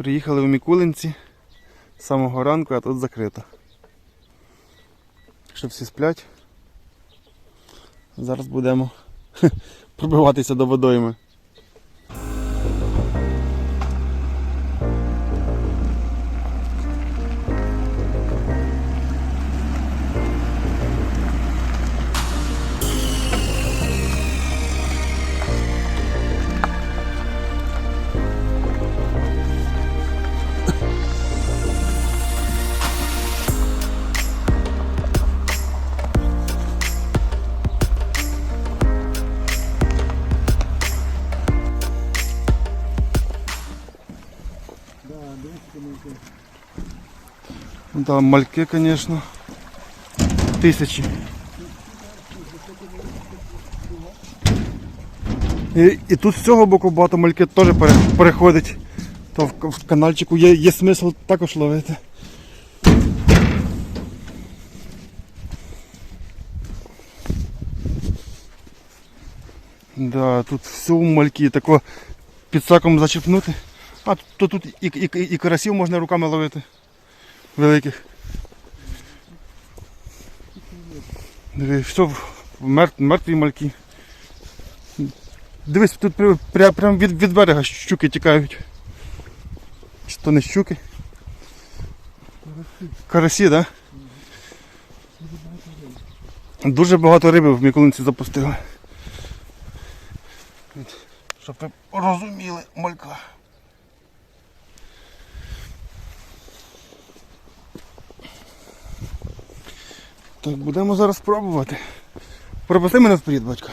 Приїхали в Мікулинці з самого ранку, а тут закрито. Що всі сплять. Зараз будемо пробиватися до водойми. Ну Да, мальки, конечно. Тисячі. І, і тут з цього боку багато мальки теж переходить. То в, в канальчику є, є смисл також ловити. Да, тут все мальки, тако під саком зачепнути. А то тут і, і, і, карасів можна руками ловити. Великих. Диви, все мер, мертві мальки. Дивись, тут пря, пря, прямо від, від берега щуки тікають. Чи то не щуки? Карасі, так? Да? Дуже багато риби в Миколинці запустили. Щоб ви розуміли малька. Так, будемо зараз пробувати. Пропусти мене вперед, батько.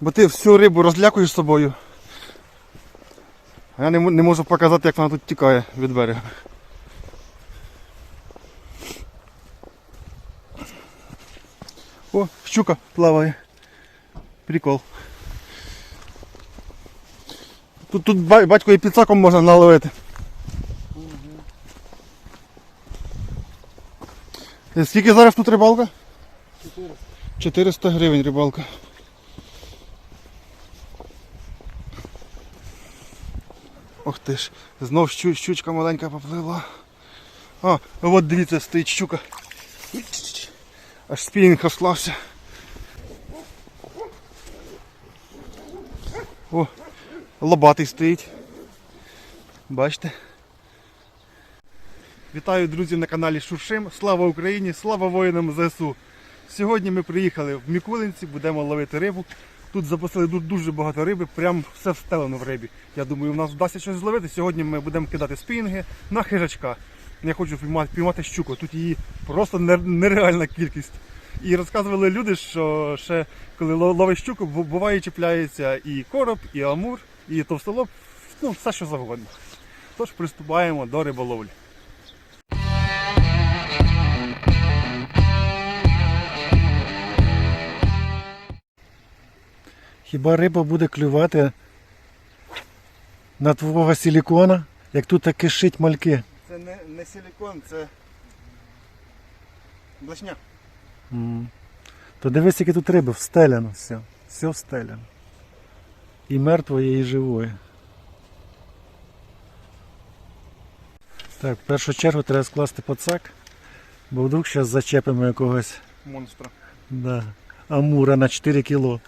Бо ти всю рибу розлякуєш собою. А я не, не можу показати, як вона тут тікає від берега. О, щука плаває. Прикол. Тут, тут батько і підсаком можна наловити. Скільки зараз тут рибалка? 400. 400 гривень рибалка. Ох ти ж, знов щу, щучка маленька поплила. А, от дивіться, стоїть щука. Аж спінінг розслався. О, лобатий стоїть. Бачите? Вітаю друзів на каналі Шуршим. Слава Україні! Слава воїнам ЗСУ! Сьогодні ми приїхали в Мікулинці, будемо ловити рибу. Тут запустили дуже багато риби, прям все встелено в рибі. Я думаю, у нас вдасться щось зловити. Сьогодні ми будемо кидати спінги на хижачка. Я хочу піймати, щуку. Тут її просто нереальна кількість. І розказували люди, що ще коли ло- ловиш щуку, буває чіпляється і короб, і амур, і товстолоб, ну все що завгодно. Тож приступаємо до риболовлі. Хіба риба буде клювати на твого силікона, як тут так кишить мальки? Це не, не силікон, це блешня. М. То дивись, яке тут риби, встеляно все. Все встеляно. І мертвої, і живої. Так, в першу чергу треба скласти пацак, бо вдруг зараз зачепимо якогось Монстра. да, амура на 4 кіло.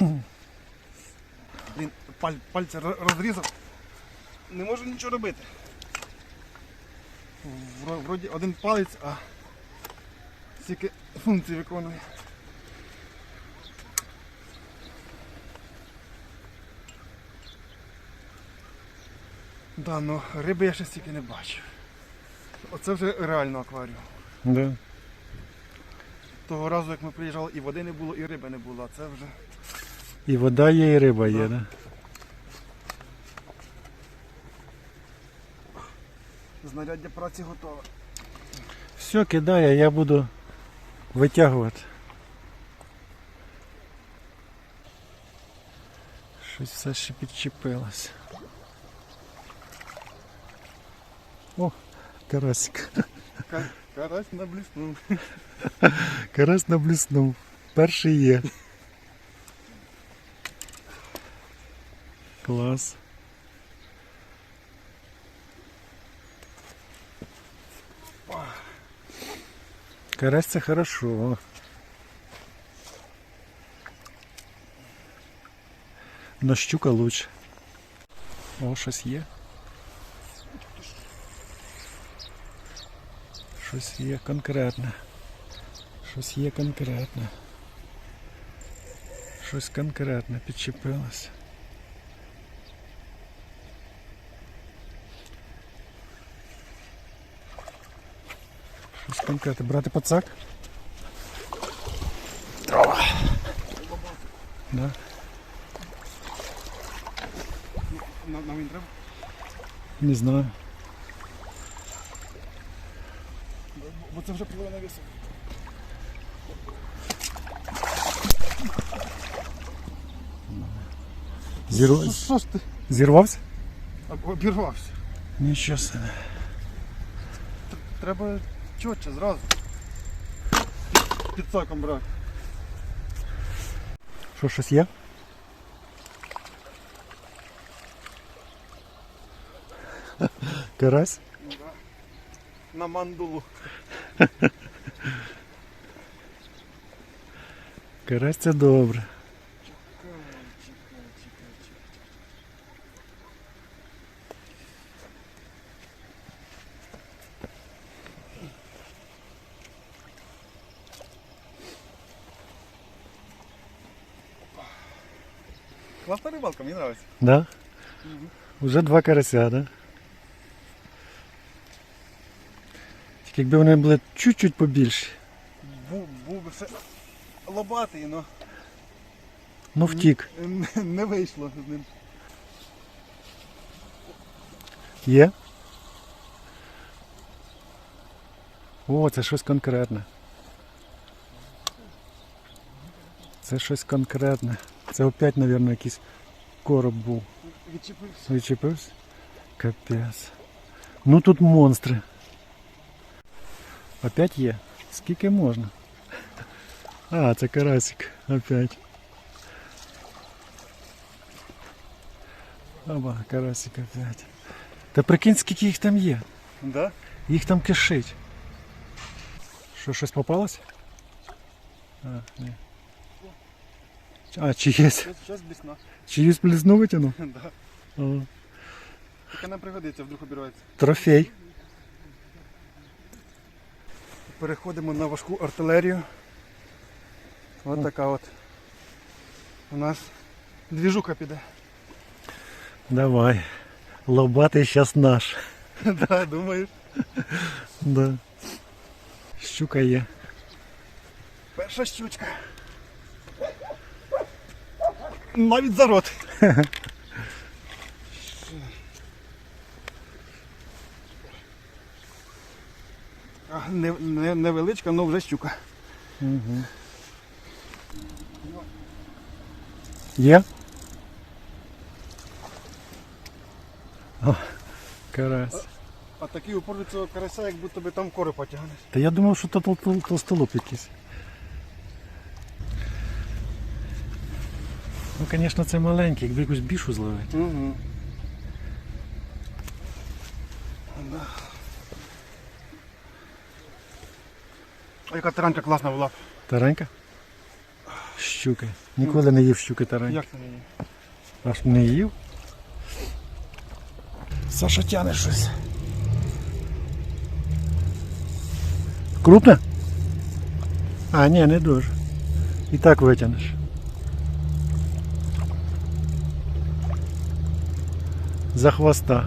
Блін, паль, пальця розрізав. Не можу нічого робити. Вроді один палець, а стільки функцій виконує. Да, ну риби я ще стільки не бачив. Оце вже реально акваріум. Да. Того разу, як ми приїжджали, і води не було, і риби не було, а це вже І вода є, і риба є, да? знаряддя праці готове. Все, кидай, а я буду витягувати. Щось все ще підчепилось. О, карасик. Ка- Карась набліснув. Карась набліснув. Перший є. Класс. Карась це хорошо. Но щука лучше. О, щось є. Щось є конкретне. Щось є конкретне. Щось конкретне підчепилось. Щось конкретне. Брати пацак? Дрова. Да. На, на він треба? Не знаю. Бо це вже половина вісу. Зірв... Що ж ти? Зірвався? Обірвався. Нічого собі. Треба чотче зразу. Під саком брати. Що, щось є? Карась? Да На мандулу. Карась це добре. Подобається. Да? Уже два карася, да? Тільки якби вони були чуть-чуть побільші. Був, був би все лобатий, але Ну втік. не, не вийшло з ним. Є? О, це щось конкретне. Це щось конкретне. Це опять, мабуть, якийсь короб був. Відчепився. Відчепився? Капець. Ну тут монстри. Опять є. Скільки можна? А, це карасик. Опять. Оба, карасик опять. Та прикинь, скільки їх там є. Да? Їх там кишить. Що, щось попалось? А, ні. А, чиєсь. Щас, щас блісна. Чиюсь близну витягнув? Да. О, Таке нам пригодиться, вдруг обірветься. трофей. Переходимо на важку артилерію. Ось така от. У нас двіжуха піде. Давай. Лобатий щас наш. Да, думаєш? Да. Щука є. Перша щучка. Навіть за рот. А, Не, не, невеличка, але вже щука. Угу. Є? О, карась. А такий упор від цього карася, як будто би там кори потягнеш. Та я думав, що то тол- тол- якийсь. Ну, звісно, це маленький, якби якусь більшу зловити. Угу. А яка таранка класна була. Таранька? Щука. Ніколи не їв щуки тараньки. Як це мені? Аж не їв. Саша тяне щось. Крупне? А, ні, не дуже. І так витягнеш. За хвоста.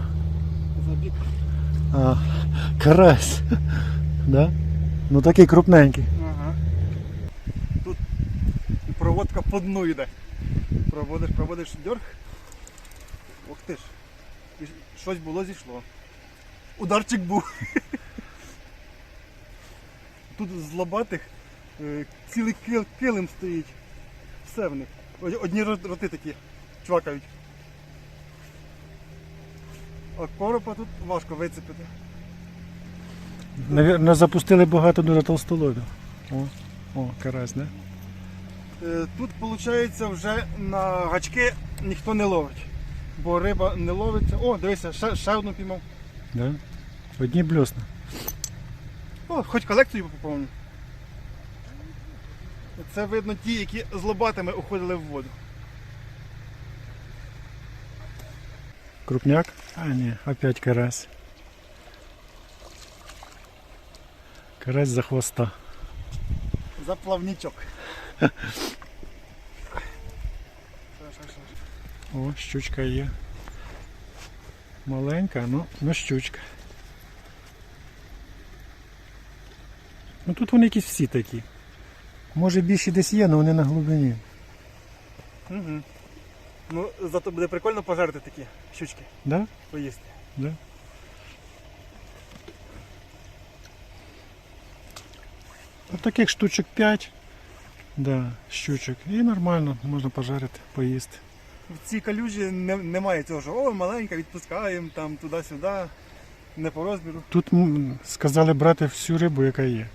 Забіг. А, карась. Да? Ну такий крупненький. Ага. Тут проводка по дну йде. Проводиш, проводиш дьорг. Ох ти ж. І щось було зійшло. Ударчик був. Тут з лобатих е, цілий килим стоїть. Все в них. Одні роти такі чвакають. А коропа тут важко вицепити. Навірно, запустили багато дуже толстолобів. О, о, карась, да? Е, Тут виходить вже на гачки ніхто не ловить. Бо риба не ловиться. О, дивися, ще, ще одну піймав. Да? Одні блесна. О, хоч колекцію поповню. Це видно ті, які з лобатами уходили в воду. Крупняк? А, ні, опять карась. Карась за хвоста. За плавнічок. О, щучка є. Маленька, ну, ну щучка. Ну тут вони якісь всі такі. Може більше десь є, але вони на глибині. Угу. Ну, зато буде прикольно пожарити такі щучки, Да? поїсти. Да? Ну, таких штучок 5. Да, щучок. І нормально, можна пожарити, поїсти. В цій калюжі не, немає цього, що о, маленька, відпускаємо там туди-сюди, не по розміру. Тут м, сказали брати всю рибу, яка є.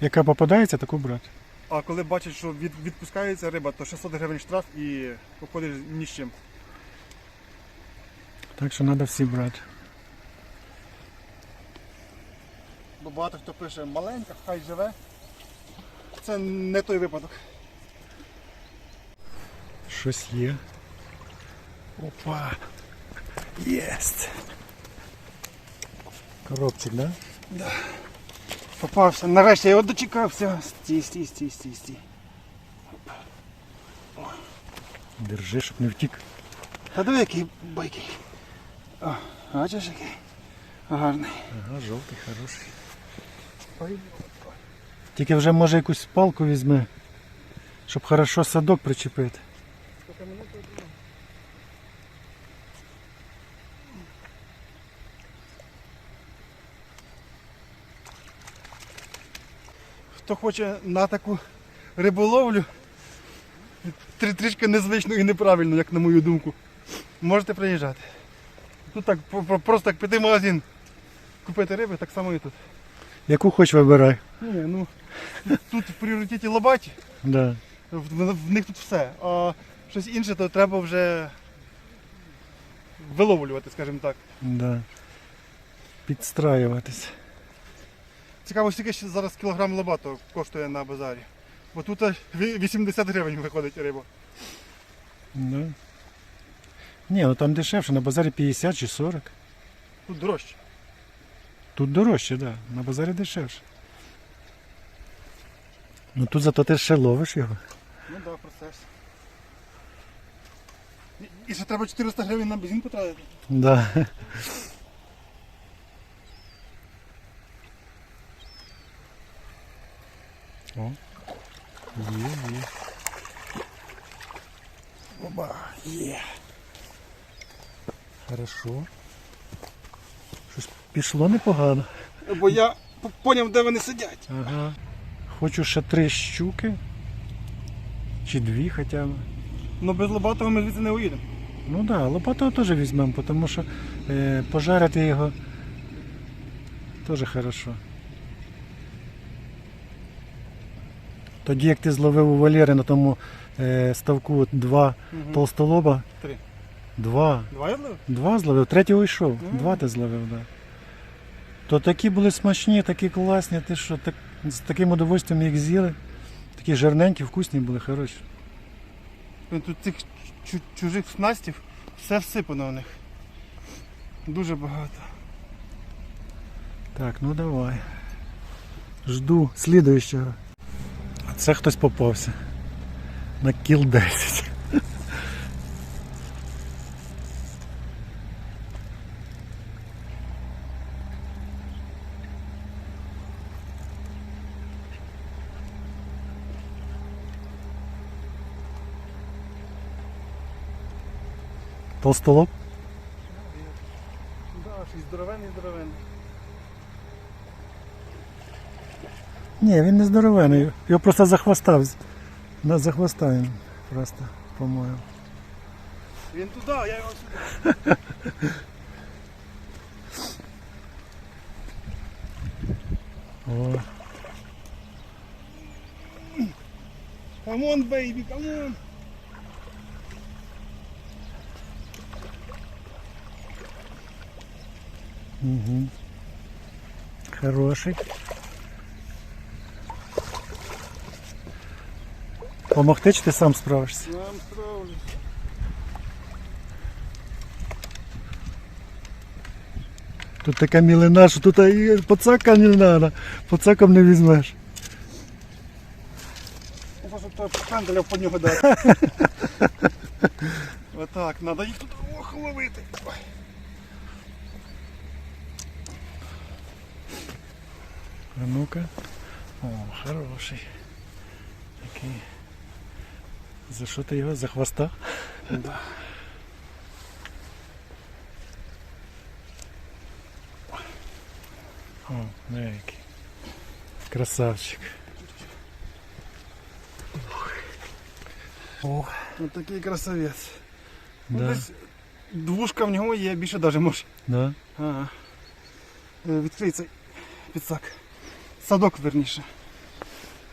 Яка попадається, таку брати. А коли бачать, що від, відпускається риба, то 600 гривень штраф і походиш ні з чим. Так що треба всі брати. Бо багато хто пише маленька, хай живе. Це не той випадок. Щось є. Опа. Єсть. Коробчик, да? Попався. Нарешті я його дочекався. Стій, стій, стій, стій, стій. Держи, щоб не втік. Та диви, який бойкий. О, бачиш який? Гарний. Ага, жовтий, хороший. Тільки вже може якусь палку візьме, щоб хорошо садок причепити. Хто хоче на таку риболовлю, трі- трішки незвично і неправильно, як на мою думку, можете приїжджати. Тут так просто як піти в магазин, купити риби, так само і тут. Яку хоч вибирай. Ні, ну тут, в пріоритеті лобаті, Да. в, в- в них тут все. А щось інше, то треба вже виловлювати, скажімо так. Да. Підстраюватись. Цікаво, скільки ще зараз кілограм лобату коштує на базарі. Бо тут 80 гривень виходить риба. Да. Ні, ну там дешевше, на базарі 50 чи 40. Тут дорожче. Тут дорожче, так. Да. На базарі дешевше. Ну тут зато ти ще ловиш його. Ну так, да, процес. І, і ще треба 400 гривень на бензин потратити. Да. О. Є, є. Оба, є. Хорошо. Щось пішло непогано. Бо я поняв, де вони сидять. Ага. Хочу ще три щуки. Чи дві хоча б. Ну без лобатого ми звідси не уїдемо. Ну так, да, лопату теж візьмемо, тому що е, пожарити його теж хорошо. Тоді як ти зловив у Валери на тому е, ставку два Мгм. толстолоба. Три. Два. Два я злив? Два зловив, третій уйшов. Мгм. Два ти зловив, так. Да. То такі були смачні, такі класні, ти що, так, з таким удовольствием їх з'їли. Такі жирненькі, вкусні були, хороші. Ну, Тут цих чу- чужих снастів все всипано у них. Дуже багато. Так, ну давай. Жду слідуючого. Це хтось попався. На кіл 10. Толстолоб? Да, щось здоровенний, здоровенний. Ні, він не здоровений. Його просто за хвоста. вз- за хвоста він просто, по-моєму. Він туди, а я його сюди. О, baby, come on. угу. Хороший. Помогти чи ти сам справишся? Нам справлюсь. Тут така мілина, що тут і поцака не треба. Поцаком не візьмеш. Просто то ханделя по нього дати. Отак, треба їх тут ох, ловити. А ну-ка. О, хороший. Такий. За що ти його? За хвоста? Да. О, ну який. Красавчик. О, Ось такий красавець. Ну, Десь двушка в нього є, більше навіть може. да. Ага. Е, Відкрий цей підсак. Садок, верніше.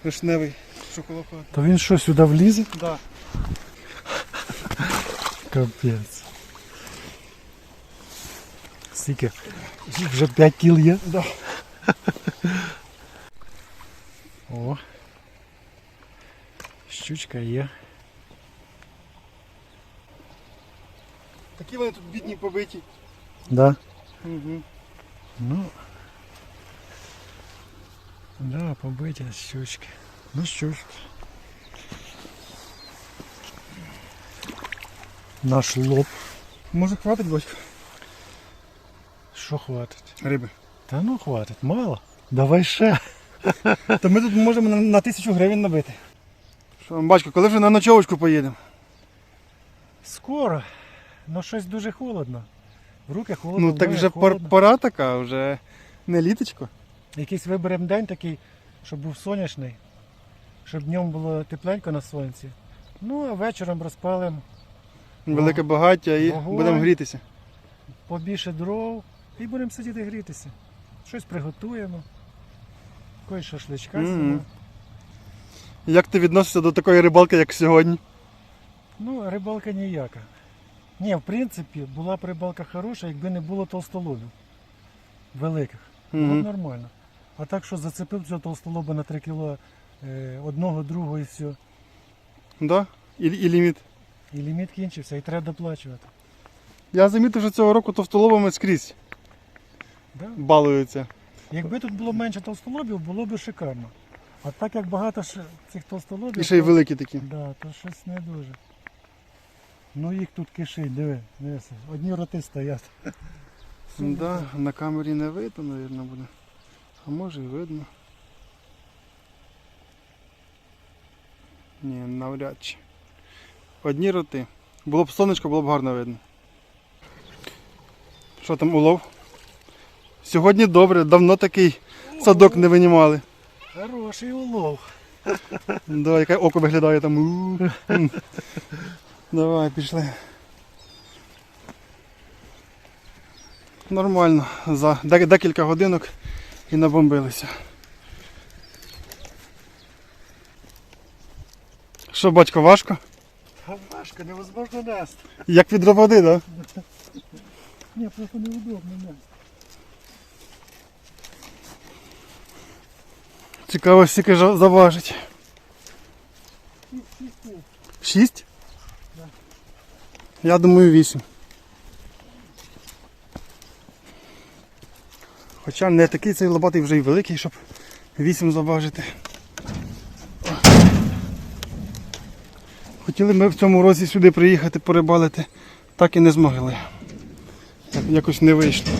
Вишневий, шоколопат. То він що, сюди влізе? Да. Капець. Скільки? Вже 5 кіл є? Да. О. Щучка є. Такі вони тут бідні побиті. Да. Угу. Ну. Да, побиті щучки. Ну що ж. Наш лоб. Може хватить батько? Що хватить? Риби. Та ну хватить, мало. Давай ще. То ми тут можемо на, на тисячу гривень набити. Що, батько, коли вже на ночовочку поїдемо? Скоро. Ну щось дуже холодно. В руки холодно. Ну в так ноги вже холодно. пора така, вже не літочко. Якийсь виберемо день такий, щоб був сонячний, щоб днем було тепленько на сонці. Ну, а вечором розпалимо Велике багаття і Вогонь. будемо грітися. побільше дров і будемо сидіти грітися. Щось приготуємо. Якось шашличка Мгм. mm Як ти відносишся до такої рибалки, як сьогодні? Ну, рибалка ніяка. Ні, в принципі, була б рибалка хороша, якби не було толстолобів великих. Було б Мгм. нормально. А так, що зацепив цього толстолоба на 3 кіло одного, другого і все. Да? І, і ліміт. І ліміт кінчився, і треба доплачувати. Я замітив, що цього року товстолобами скрізь Да? балуються. Якби тут було менше толстолобів, було б шикарно. А так як багато цих толстолобів, І ще й то- великі такі. Да, то щось не дуже. Ну їх тут кишить, диви, дивися. Одні роти стоять. Да, на камері не видно, мабуть, буде. А може і видно. Ні, навряд чи. Одні роти. Було б сонечко, було б гарно видно. Що там улов? Сьогодні добре, давно такий садок не винімали. Хороший улов. Да, яке око виглядає там. У. Давай, пішли. Нормально. За декілька годинок і набомбилися. Що, батько, важко? А важко, невозможно нести. Як відро води, так? Да? Ні, просто неудобно нести. Цікаво, скільки заважить. Шість? Я думаю, вісім. Хоча не такий цей лобатий вже й великий, щоб вісім заважити. Хотіли ми в цьому році сюди приїхати порибалити, так і не змогли. Якось не вийшло.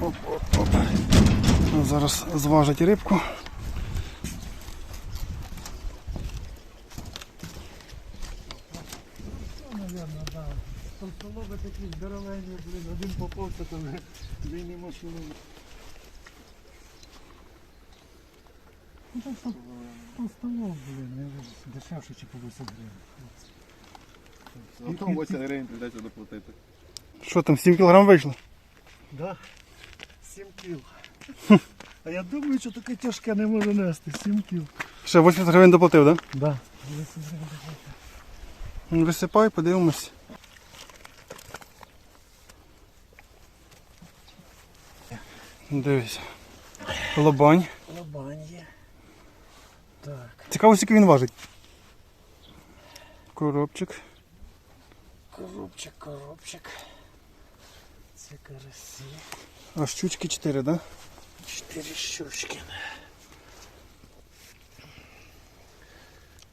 Оп, оп, оп. Зараз зважать рибку. Наверно, да. Толстолоби такі здоровенні, блін, один поповся, то ви, ви не машину. Ну, так, тол- толстолоб, блін, не вижу, дешевше, чи по 80 гривень. Потім 8 гривень прийдеться доплатити. Що там, 7 кг вийшло? Да. 7 кіл. А я думаю, що таке тяжке не може нести. 7 кіл. Ще 80 гривень доплатив, так? Да. Да? Висипай, подивимось. Дивись. Лобань. Лобань є. Так. Цікаво, скільки він важить. Коробчик. Коробчик, коробчик. Це карасі. А щучки 4, да? Чотири щучки.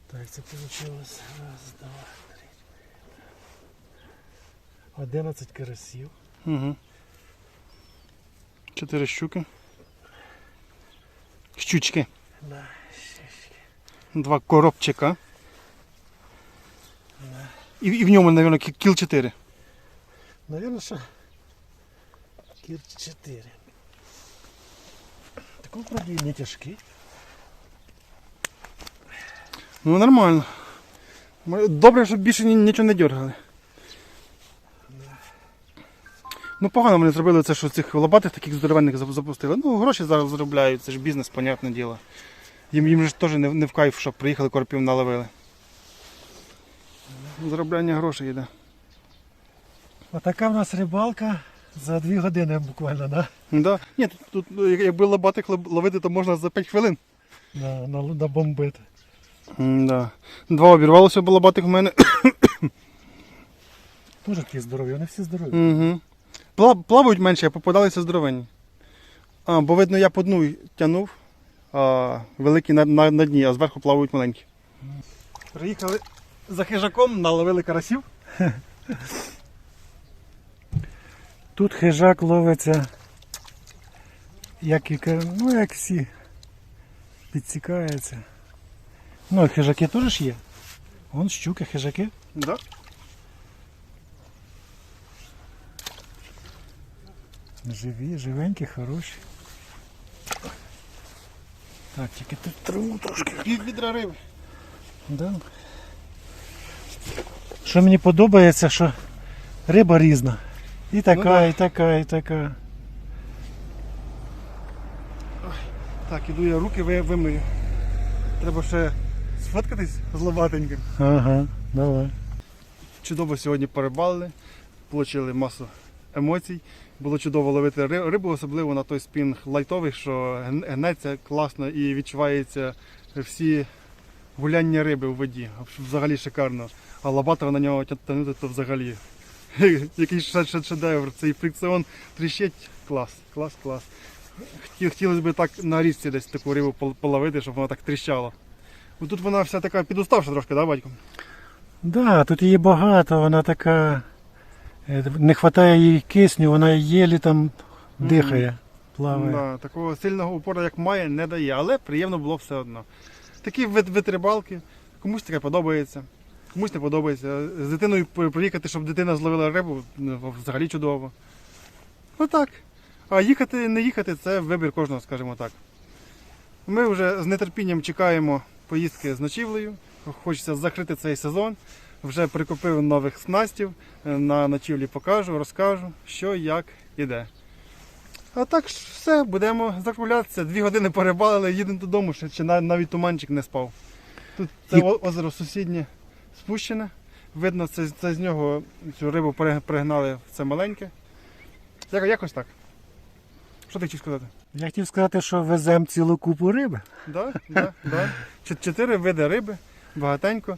Так, це вийшло раз, два, три. Одинадцять карасів. Угу. Чотири щуки. Щучки. Да, щучки. Два коробчика. І, і в ньому, мабуть, кіл 4. Наверное, що кір 4. Такий вроді не тяжкий. Ну нормально. Добре, щоб більше нічого не дергали. Ну погано вони зробили це, що цих лопатих таких здоровенних запустили. Ну, гроші зараз заробляють, це ж бізнес, понятне діло. Їм, їм ж теж не, не в кайф, щоб приїхали корпів наловили. Заробляння грошей йде. Отака в нас рибалка за 2 години буквально, да? Да? Ні, тут, тут якби лопатих ловити, то можна за 5 хвилин. На, на, на бомбити. Да. Два обірвалося б лопатих в мене. Тоже такі здорові, вони всі здорові. Угу. Пла- плавають менше, а попадалися здоровенні. А, бо видно, я по дну тягнув, а великі на, на, на дні, а зверху плавають маленькі. Приїхали за хижаком, наловили карасів. Тут хижак ловиться, як і ну як всі, підсікається. Ну, і хижаки теж ж є. Вон щуки, хижаки. Да. Живі, живенькі, хороші. Так, тільки тут траву трошки. Пів відра риби. Да. Що мені подобається, що риба різна. І така, да. і така, і така. Так, іду я руки вимию. Треба ще сфоткатись з лобатеньким. Ага, давай. Чудово сьогодні порибалили, отримали масу емоцій. Було чудово ловити рибу, особливо на той спінг лайтовий, що гнеться класно і відчуваються всі гуляння риби у воді. Взагалі шикарно. А лобатора на нього тягнути то взагалі. Який ше- ше- шедевр. Цей фрикціон тріщить. Клас, клас, клас. Хотілося б так на річці десь таку рибу половити, щоб вона так тріщала. Бо Тут вона вся така підуставша трошки, да, батько? Да, тут її багато, вона така. е, Не вистачає їй кисню, вона єлі там дихає, плаває. Да, такого сильного упору, як має, не дає, але приємно було все одно. Такі вид комусь таке подобається, комусь не подобається. З дитиною при- приїхати, щоб дитина зловила рибу, ну, взагалі чудово. Ну так. А їхати, не їхати це вибір кожного, скажімо так. Ми вже з нетерпінням чекаємо поїздки з ночівлею. Хочеться закрити цей сезон. Вже прикупив нових снастів. На ночівлі покажу, розкажу, що, як і де. А так все, будемо закруглятися. Дві години порибалили, їдемо додому, ще, ще навіть туманчик не спав. Тут це І- озеро сусіднє спущене. Видно, це, це з нього цю рибу перегнали це маленьке. Як, якось так. Що ти хотів сказати? Я хотів сказати, що веземо цілу купу риби. Да, да, да. Чотири види риби, багатенько.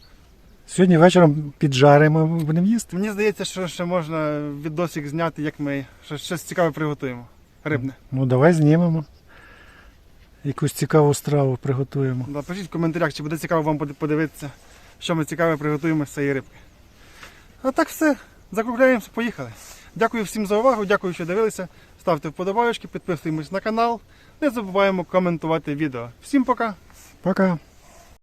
Сьогодні вечором піджаримо, будемо їсти. Мені здається, що ще можна відосик зняти, як ми щось, щось цікаве приготуємо. Рибне. Ну давай знімемо. Якусь цікаву страву приготуємо. Да, пишіть в коментарях, чи буде цікаво вам поди- подивитися, що ми цікаве приготуємо з цієї рибки. А так все, закругляємося, поїхали. Дякую всім за увагу, дякую, що дивилися. Ставте вподобайки, підписуємось на канал. Не забуваємо коментувати відео. Всім пока! Пока.